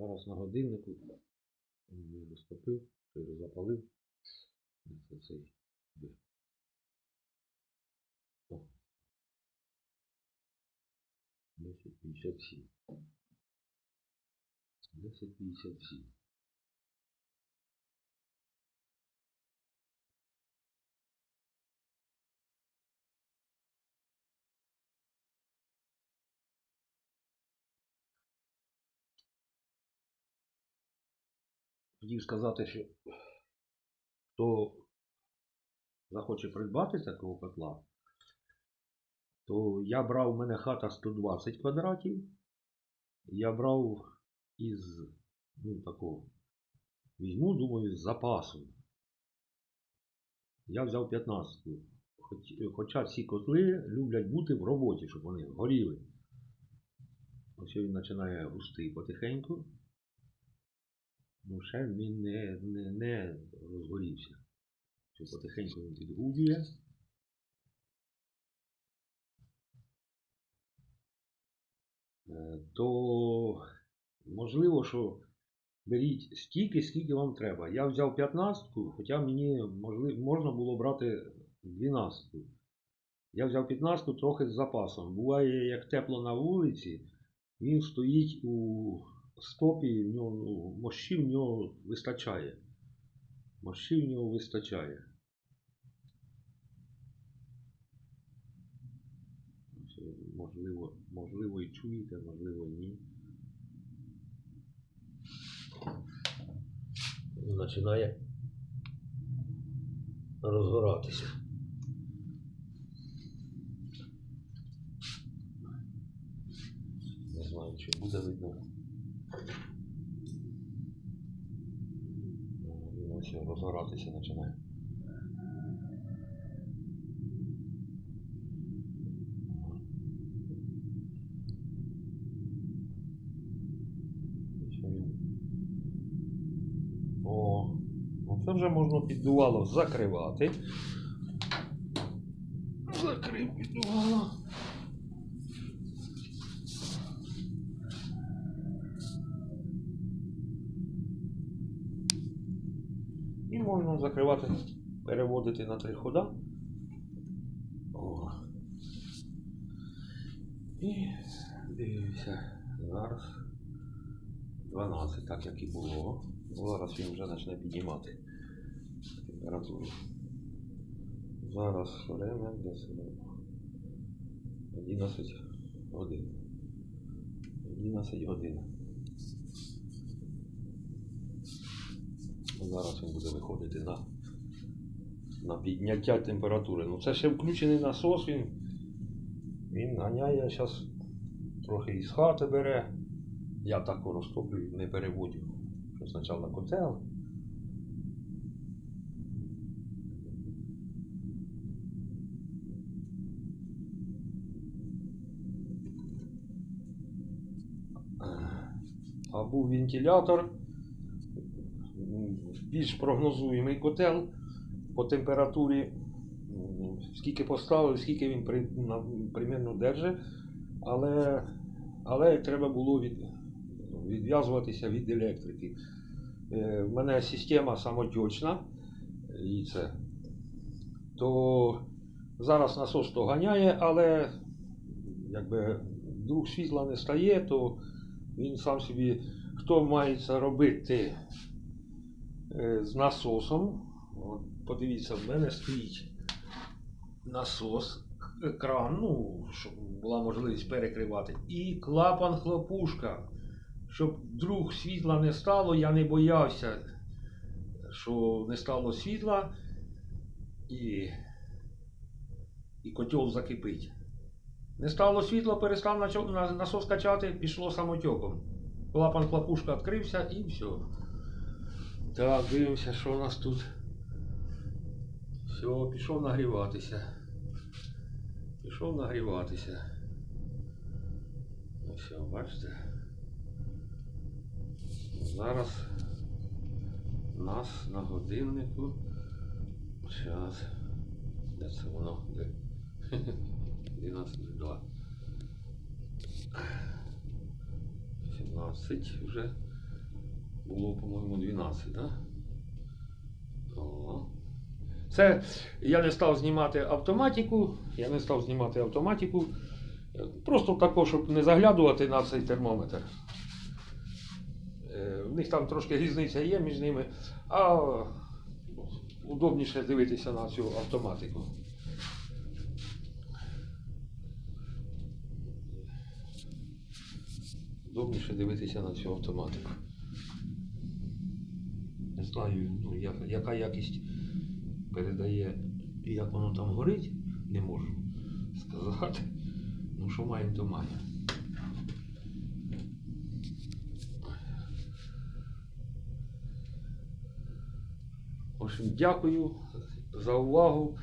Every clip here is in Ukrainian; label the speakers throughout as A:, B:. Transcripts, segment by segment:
A: Зараз на годиннику. Він розтопив, запалив. Це цей. О. 10.57. 10.57. Хотів сказати, що хто захоче придбати такого котла, то я брав, у мене хата 120 квадратів. Я брав із, ну такого, візьму, думаю, з запасом. Я взяв 15. Хоч, хоча ці котли люблять бути в роботі, щоб вони горіли. Ось він починає густи потихеньку. Ну, ще він не, не, не розгорівся. Що потихеньку він підгудує. Е, То можливо, що беріть стільки, скільки вам треба. Я взяв 15, хоча мені можливо, можна було брати 12. Я взяв 15 трохи з запасом. Буває, як тепло на вулиці, він стоїть у стопі, в нього ну, мощі в нього вистачає. Мощі в нього вистачає. Можливо, можливо і чуєте, можливо ні. Починає розгоратися. Не знаю, чи буде видно. Ну, Він ось розгоратися починає. О, ну це вже можна піддувало закривати. Закрив піддувало. І можна закривати, переводити на три хода. О. І дивимося. Зараз 12, так як і було. Зараз він вже почне піднімати температуру. Зараз время десь 11 годин. 11 годин. Зараз він буде виходити на, на підняття температури. Ну це ще включений насос, він, він ганяє зараз трохи із хати бере. Я так розтоплюю, не переводю. Що спочатку котел. А був вентилятор, більш прогнозуємий котел по температурі. Скільки поставив, скільки він при, на, примерно держить, але, але треба було від, відв'язуватися від електрики. Е, в мене система самотечна, і це, то зараз насос то ганяє, але якби вдруг світла не стає, то він сам собі, хто має це робити з насосом. От, подивіться, в мене стоїть насос, кран, ну, щоб була можливість перекривати, і клапан хлопушка. Щоб вдруг світла не стало, я не боявся, що не стало світла і, і котел закипить. Не стало світла, перестав насос качати, пішло самотеком. Клапан хлопушка відкрився і все. Так, дивимося, що у нас тут. Все, пішов нагріватися. Пішов нагріватися. Ну все, бачите. Зараз нас на годиннику. Зараз. Де це воно? Де? 11.02. 17 вже. Було, по-моєму, 12, так? О. Це я не став знімати автоматику. Я не став знімати автоматику. Просто також, щоб не заглядувати на цей термометр. Е, В них там трошки різниця є між ними, а удобніше дивитися на цю автоматику. Удобніше дивитися на цю автоматику. Знаю, ну, як, яка якість передає і як воно там горить, не можу сказати. Ну, що маємо, то маємо. Общем, дякую за увагу.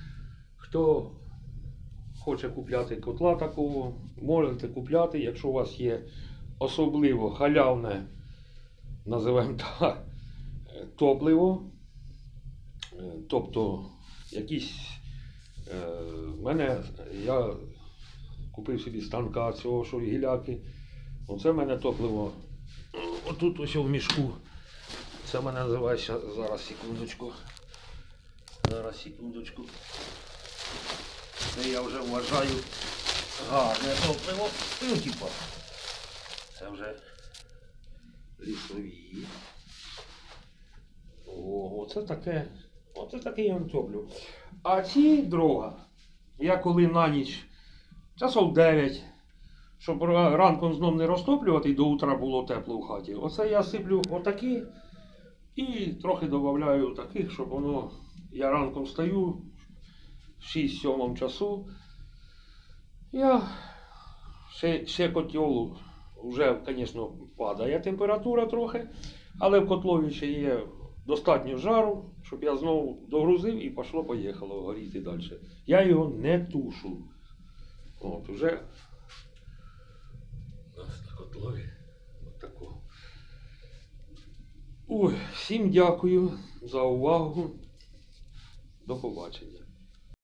A: Хто хоче купляти котла такого, можете купляти, якщо у вас є особливо халявне, називаємо так, топливо. Е, Тобто якісь е, в мене я купив собі станка цього, що гіляки. Оце в мене топливо. Отут ось в мішку. Це в мене називається зараз секундочку. Зараз секундочку. Це я вже вважаю гарне топливо. Ну, типа. Це вже лісові. О, оце таке. Оце таке я топлю. А ці дрова, я коли на ніч, часов 9, щоб ранком знов не розтоплювати і до утра було тепло в хаті. Оце я сиплю отакі і трохи додаю таких, щоб воно. Я ранком встаю в 6-7 часу. Я ще, ще котел, вже, звісно, падає температура трохи, але в котлові ще є достатньо жару, щоб я знову догрузив і пішло-поїхало горіти далі. Я його не тушу. От, вже у нас на котлові от такого. Ой, всім дякую за увагу. До побачення.